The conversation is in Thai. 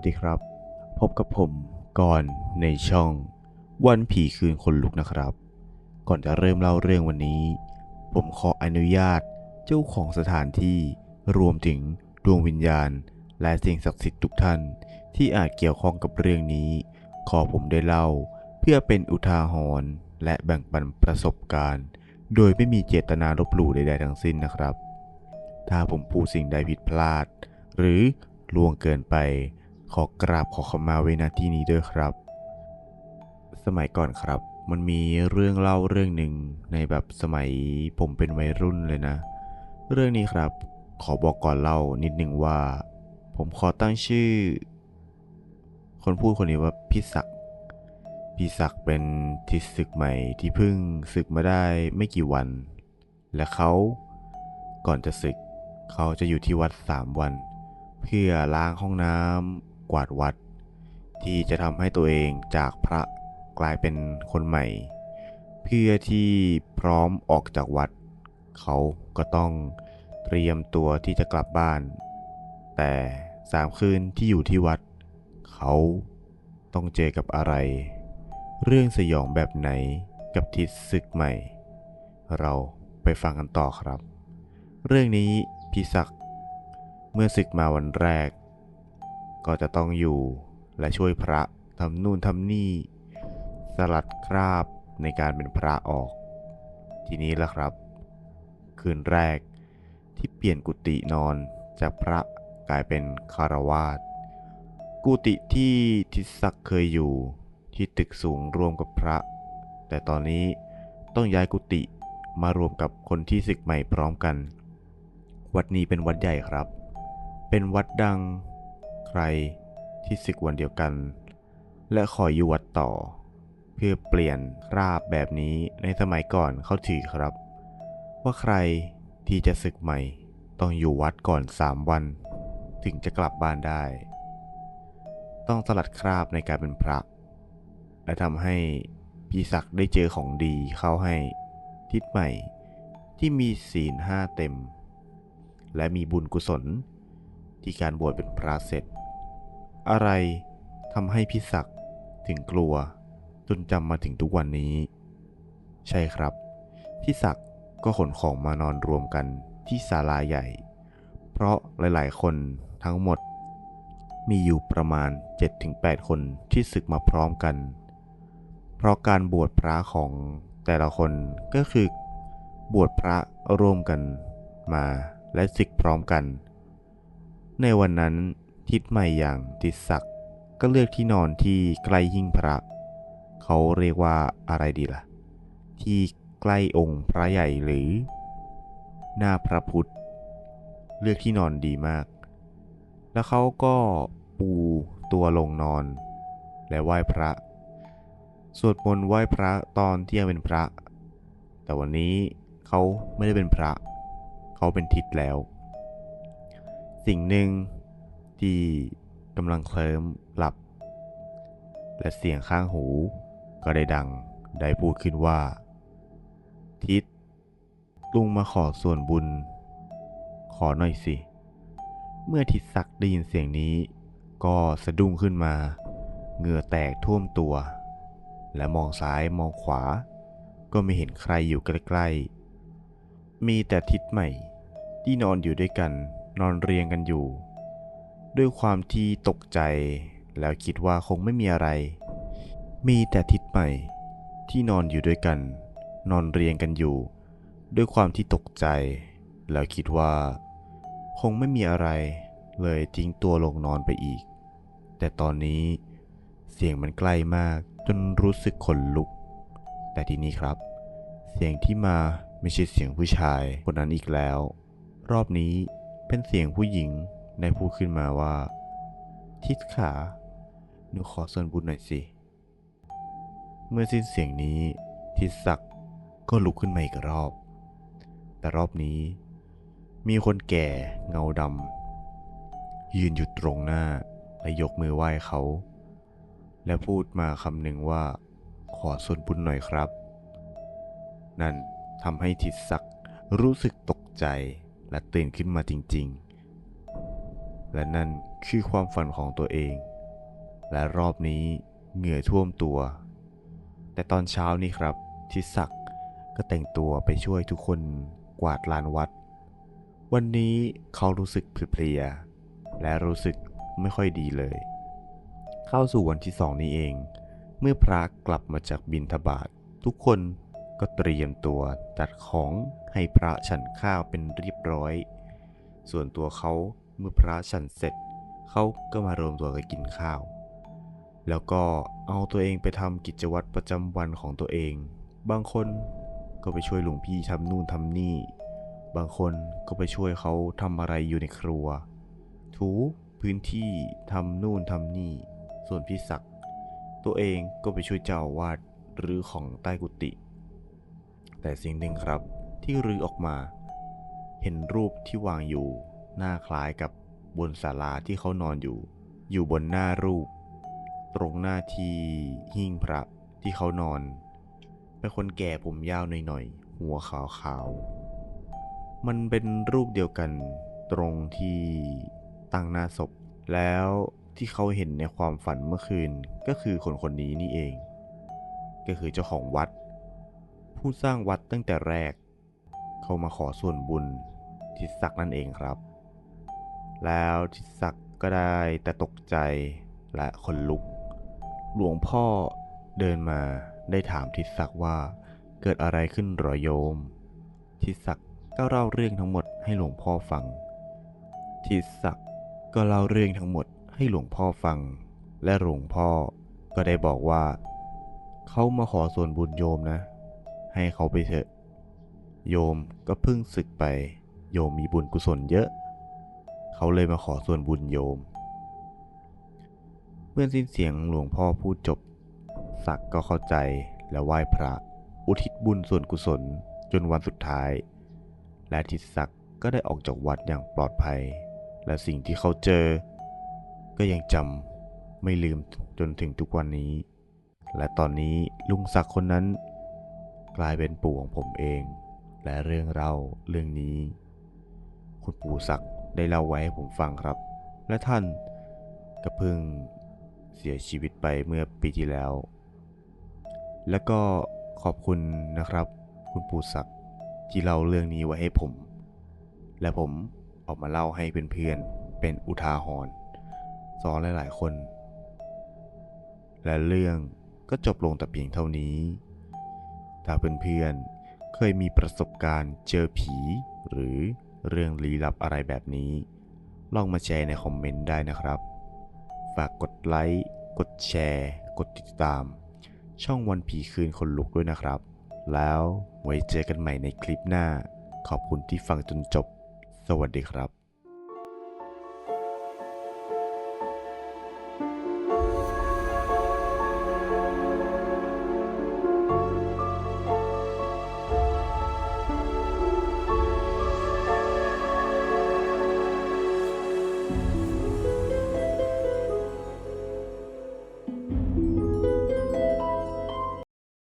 วัสดีครับ พบกับผมก่อนในช่องวันผีคืนคนลุกนะครับ ก่อนจะเริ่มเล่าเรื่องวันนี้ ผมขออนุญาตเจ้าของสถานที่รวมถึงดวงวิญญาณ และสิ่งศักดิ์สิทธิ์ทุกท่าน ที่อาจเกี่ยวข้องกับเรื่องนี้ ขอผมได้เล่า เพื่อเป็นอุทาหรณ์และแบ่งปันประสบการณ์ โดยไม่มีเจตนาลบหลู่ใด ๆ ทั้งสิ้นนะครับ ถ้าผมพูดสิ่งใดผิดพลาด หรือล่วงเกินไป ขอกราบขอขมาไว้ณที่นี้ด้วยครับ สมัยก่อนครับ มันมีเรื่องเล่าเรื่องหนึ่งในแบบสมัยผมเป็นวัยรุ่นเลยนะ เรื่องนี้ครับ ขอบอกก่อนเล่านิดหนึ่งว่า ผมขอตั้งชื่อ คนพูดคนนี้ว่าพี่ศักดิ์พี่ศักดิ์เป็นทิศศึกใหม่ที่เพิ่งศึกมาได้ไม่กี่วัน และเขาก่อนจะศึก เขาจะอยู่ที่วัดสามวัน เพื่อล้างห้องน้ำ กวาดวัด ที่จะทำให้ตัวเองจากพระกลายเป็นคนใหม่ เพื่อที่พร้อมออกจากวัด เขาก็ต้องเตรียมตัวที่จะกลับบ้าน แต่สามคืนที่อยู่ที่วัด เขาต้องเจอกับอะไร เรื่องสยองแบบไหนกับทิศศึกใหม่ เราไปฟังกันต่อครับ เรื่องนี้พี่ศักเมื่อศึกมาวันแรก ก็จะต้องอยู่และช่วยพระทำนู่นทำนี่ สลัดคราบในการเป็นพระออก ทีนี้ล่ะครับ คืนแรกที่เปลี่ยนกุฏินอนจากพระกลายเป็นคารวาสกุฏิที่ทิศศักเคยอยู่ที่ตึกสูงรวมกับพระ แต่ตอนนี้ต้องย้ายกุฏิมารวมกับคนที่ศึกใหม่พร้อมกัน วัดนี้เป็นวัดใหญ่ครับ เป็นวัดดัง ใครที่ศึกวันเดียวกัน และขออยู่วัดต่อ เพื่อเปลี่ยนราบแบบนี้ในสมัยก่อนเขาถือครับ ว่าใครที่จะศึกใหม่ต้องอยู่วัดก่อนสามวัน ถึงจะกลับบ้านได้ ต้องสลัดคราบในการเป็นพระ และทำให้พี่ศักได้เจอของดีเข้าให้ทิศใหม่ที่มีศีลห้าเต็ม และมีบุญกุศลที่การบวชเป็นพระเสร็จ อะไรทำให้พี่ศักดิ์ถึงกลัวจนจำมาถึงทุกวันนี้ ใช่ครับ พี่ศักดิ์ก็ขนของมานอนรวมกันที่ศาลาใหญ่ เพราะหลายๆ คนทั้งหมด มีอยู่ประมาณ 7-8 คนที่ศึกมาพร้อมกัน เพราะการบวชพระของแต่ละคนก็คือบวชพระร่วมกันมาและศึกพร้อมกัน ในวันนั้น ทิศใหม่อย่างทิศศักดิ์ก็เลือกที่นอนที่ใกล้หิ้งพระ เขาเรียกว่าอะไรดีล่ะ ที่ใกล้องค์พระใหญ่หรือ หน้าพระพุทธ เลือกที่นอนดีมาก แล้วเขาก็ปูตัวลงนอน และไหว้พระ สวดมนต์ไหว้พระตอนที่ยังเป็นพระ แต่วันนี้เขาไม่ได้เป็นพระ เขาเป็นทิศแล้ว สิ่งหนึ่ง ที่กำลังเคลิ้มหลับ และเสียงข้างหูก็ได้ดังได้พูดขึ้นว่า ทิศลุงมาขอส่วนบุญ ขอหน่อยสิ เมื่อทิศศักดิ์ได้ยินเสียงนี้ ก็สะดุ้งขึ้นมา เหงื่อแตกท่วมตัว และมองซ้ายมองขวา ก็ไม่เห็นใครอยู่ใกล้ๆมีแต่ทิศใหม่ที่นอนอยู่ด้วยกันนอนเรียงกันอยู่ ด้วยความที่ตกใจ แล้วคิดว่าคงไม่มีอะไร มีแต่ทิศใหม่ที่นอนอยู่ด้วยกัน นอนเรียงกันอยู่ ด้วยความที่ตกใจ แล้วคิดว่า คงไม่มีอะไรเลยทิ้งตัวลงนอนไปอีก แต่ตอนนี้เสียงมันใกล้มากจนรู้สึกขนลุก แต่ทีนี้ครับ เสียงที่มาไม่ใช่เสียงผู้ชายคนนั้นอีกแล้ว รอบนี้เป็นเสียงผู้หญิง ได้พูดขึ้นมาว่า ทิศขาหนูขอส่วนบุญหน่อยสิ เมื่อสิ้นเสียงนี้ทิศศักดิ์ก็ลุกขึ้นมาอีกรอบ แต่รอบนี้ มีคนแก่เงาดำยืนอยู่ตรงหน้าและยกมือไหว้เขา และพูดมาคำหนึ่งว่า ขอส่วนบุญหน่อยครับ นั่นทำให้ทิศศักดิ์รู้สึกตกใจและตื่นขึ้นมาจริง ๆ และนั่นคือความฝันของตัวเอง และรอบนี้เหงื่อท่วมตัว แต่ตอนเช้านี้ครับทิศศักก์ก็แต่งตัวไปช่วยทุกคนกวาดลานวัด วันนี้เขารู้สึกเพลีย และรู้สึกไม่ค่อยดีเลย เข้าสู่วันที่สองนี้เอง เมื่อพระกลับมาจากบิณฑบาตทุกคนก็เตรียมตัวจัดของให้พระฉันข้าวเป็นเรียบร้อย ส่วนตัวเขา เมื่อพระฉันเสร็จเขาก็มารวมตัวกันกินข้าว แล้วก็เอาตัวเองไปทำกิจวัตรประจำวันของตัวเอง บางคนก็ไปช่วยหลวงพี่ทำนู่นทำนี่ บางคนก็ไปช่วยเขาทำอะไรอยู่ในครัว ถูพื้นที่ทำนู่นทำนี่ ส่วนพี่ศักดิ์ตัวเองก็ไปช่วยเจ้าอาวาดหรือของใต้กุฏิแต่สิ่งหนึ่งครับที่รื้อออกมา เห็นรูปที่วางอยู่ หน้าคล้ายกับบนศาลาที่เขานอนอยู่ อยู่บนหน้ารูป ตรงหน้าที่หิ้งพระที่เขานอน เป็นคนแก่ผมยาวหน่อยๆ หัวขาวๆ มันเป็นรูปเดียวกันตรงที่ตั้งหน้าศพ แล้วที่เขาเห็นในความฝันเมื่อคืนก็คือคนคนนี้นี่เอง ก็คือเจ้าของวัด ผู้สร้างวัดตั้งแต่แรก เขามาขอส่วนบุญทิศศักน์นั่นเองครับ แล้วทิศศักก์ก็ได้แต่ตกใจและขนลุก หลวงพ่อเดินมาได้ถามทิศศักก์ว่าเกิดอะไรขึ้นหรอโยม ทิศศักก์ก็เล่าเรื่องทั้งหมดให้หลวงพ่อฟัง ทิศศักก์ก็เล่าเรื่องทั้งหมดให้หลวงพ่อฟัง และหลวงพ่อก็ได้บอกว่า เขามาขอส่วนบุญโยมนะ ให้เขาไปเถอะ โยมก็เพิ่งศึกไป โยมมีบุญกุศลเยอะ เขาเลยมาขอส่วนบุญโยม เมื่อสิ้นเสียงหลวงพ่อพูดจบ ศักก็เข้าใจและไหว้พระ อุทิศบุญส่วนกุศลจนวันสุดท้าย และทิศศักก็ได้ออกจากวัดอย่างปลอดภัย และสิ่งที่เขาเจอ ก็ยังจำไม่ลืมจนถึงทุกวันนี้ และตอนนี้ลุงศักคนนั้น กลายเป็นปู่ของผมเอง และเรื่องเล่าเรื่องนี้ คุณปู่ศักด ได้เล่าไว้ให้ผมฟังครับ และท่านก็เพิ่งเสียชีวิตไปเมื่อปีที่แล้ว แล้วก็ขอบคุณนะครับ คุณปู่ศักดิ์ที่เล่าเรื่องนี้ไว้ให้ผม และผมออกมาเล่าให้เพื่อนๆเป็นอุทาหรณ์สอนหลายๆคน และเรื่องก็จบลงแต่เพียงเท่านี้ ถ้าเพื่อนๆเคยมีประสบการณ์เจอผีหรือ เรื่องลี้ลับอะไรแบบนี้ ลองมาแชร์ในคอมเมนต์ได้นะครับ ฝากกดไลค์กดแชร์ กดติดตาม ช่องวันผีคืนคนลุกด้วยนะครับ แล้วไว้เจอกันใหม่ในคลิปหน้า ขอบคุณที่ฟังจนจบ สวัสดีครับ